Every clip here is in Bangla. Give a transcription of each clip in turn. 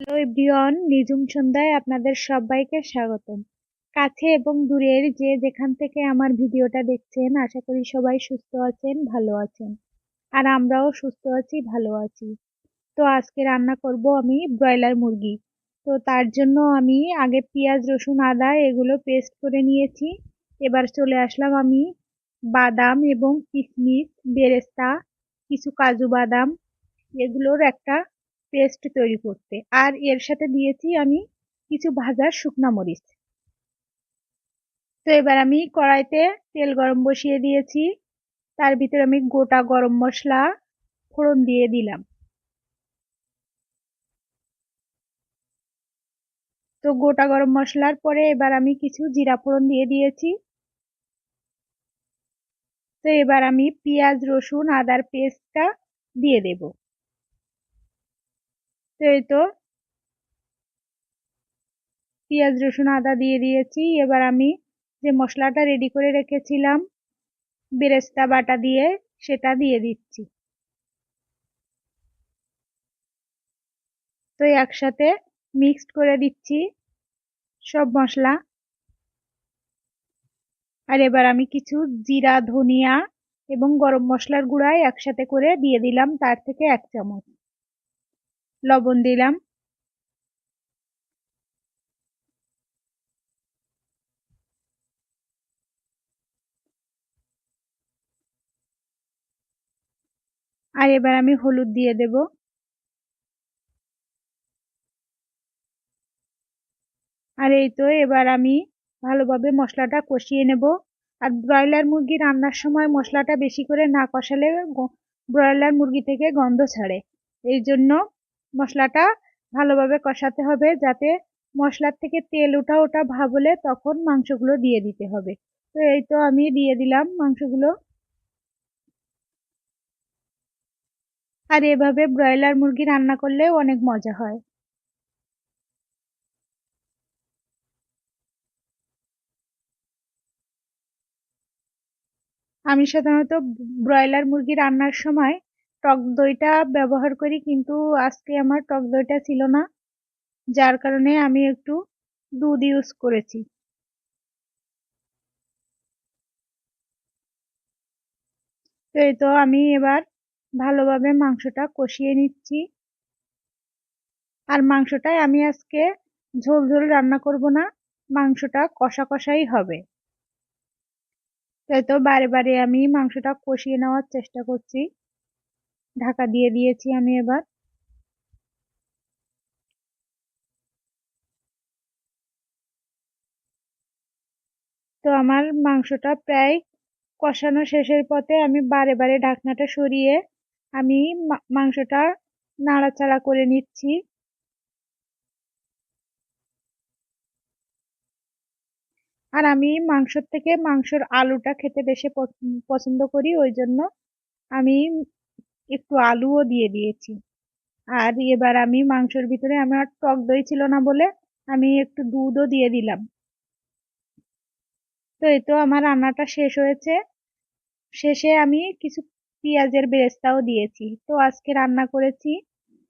হ্যালো এভরিওয়ান নিজুম সন্ধ্যায় আপনাদের সবাইকে স্বাগতম। কাছে এবং দূরের যে যেখান থেকে আমার ভিডিওটা দেখছেন, আশা করি সবাই সুস্থ আছেন, ভালো আছেন। আর আমরাও সুস্থ আছি, ভালো আছি। তো আজকে রান্না করব আমি ব্রয়লার মুরগি। তো তার জন্য আমি আগে পেঁয়াজ, রসুন, আদা এগুলো পেস্ট করে নিয়েছি। এবার চলে আসলাম আমি বাদাম এবং কিশমিশ, বেরেস্তা, কিছু কাজু বাদাম। এগুলোর একটা পেস্ট তৈরি করতে। আর এর সাথে দিয়েছি আমি কিছু ভাজার শুকনা মরিচ। তো এবার আমি কড়াইতে তেল গরম বসিয়ে দিয়েছি। তার ভিতরে আমি গোটা গরম মশলা ফোড়ন দিয়ে দিলাম। তো গোটা গরম মশলার পরে এবার আমি কিছু জিরা ফোড়ন দিয়ে দিয়েছি। তো এবার আমি পেঁয়াজ, রসুন, আদার পেস্টটা দিয়ে দেবো। তো এই তো। পেঁয়াজ, রসুন, আদা দিয়ে দিয়েছি। এবার আমি যে মশলাটা রেডি করে রেখেছিলাম, বেরেস্তা বাটা দিয়ে, সেটা দিয়ে দিচ্ছি। তো একসাথে মিক্সড করে দিচ্ছি সব মশলা। আর এবার আমি কিছু জিরা, ধনিয়া এবং গরম মশলার গুঁড়াই একসাথে করে দিয়ে দিলাম, তার থেকে এক চামচ। লবণ দিলাম। আর এবার আমি হলুদ দিয়ে দেব। আর এই তো এবার আমি ভালোভাবে মশলাটা কষিয়ে নেব। আর ব্রয়লার মুরগি রান্নার সময় মশলাটা বেশি করে না কষালে ব্রয়লার মুরগি থেকে গন্ধ ছাড়ে। এই জন্য মশলাটা ভালোভাবে কষাতে হবে যাতে মশলার থেকে তেল ওঠা ওঠা ভাব হলে তখন মাংসগুলো দিয়ে দিতে হবে। তো এই তো আমি দিয়ে দিলাম মাংসগুলো। আর এভাবে ব্রয়লার মুরগি রান্না করলেও অনেক মজা হয়। আমি সাধারণত ব্রয়লার মুরগি রান্নার সময় টক দইটা ব্যবহার করি, কিন্তু আজকে আমার টক দইটা ছিল না। যার কারণে আমি একটু দুধ ইউজ করেছি। তো এই তো আমি এবার ভালোভাবে মাংসটা কষিয়ে নিচ্ছি। আর মাংসটাই আমি আজকে ঝোল ঝোল রান্না করব না, মাংসটা কষা কষাই হবে। তাই তো বারে বারে আমি মাংসটা কষিয়ে নেওয়ার চেষ্টা করছি। ঢাকা দিয়ে দিয়েছি আমি এবার। তো আমার মাংসটা প্রায় কষানো শেষের পথে আমি বারে বারে ঢাকনাটা সরিয়ে আমি মাংসটা নাড়াচাড়া করে নিচ্ছি। আর আমি মাংসর থেকে মাংসর আলুটা খেতে বেশি পছন্দ করি, ওই জন্য আমি একটু আলুও দিয়ে দিয়েছি। আর এবার আমি মাংসর ভিতরে আমার টক দই ছিল না বলে আমি একটু দুধও দিয়ে দিলাম। তো এই তো আমার রান্নাটা শেষ হয়েছে। শেষে আমি কিছু পেঁয়াজের বেরেস্তাও দিয়েছি। তো আজকে রান্না করেছি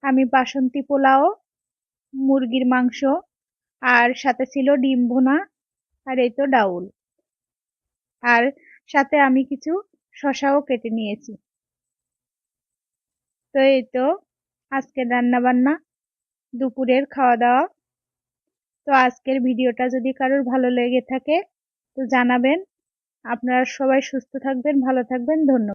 আমি বাসন্তী পোলাও, মুরগির মাংস, আর সাথে ছিল ডিম ভুনা, আর এই তো ডাউল। আর সাথে আমি কিছু শশাও কেটে নিয়েছি। তো এই তো আজকে রান্না বান্না দুপুরের খাওয়া দাওয়া তো আজকের ভিডিওটা যদি কারোর ভালো লেগে থাকে, তো জানাবেন। আপনারা সবাই সুস্থ থাকবেন, ভালো থাকবেন, ধন্যবাদ।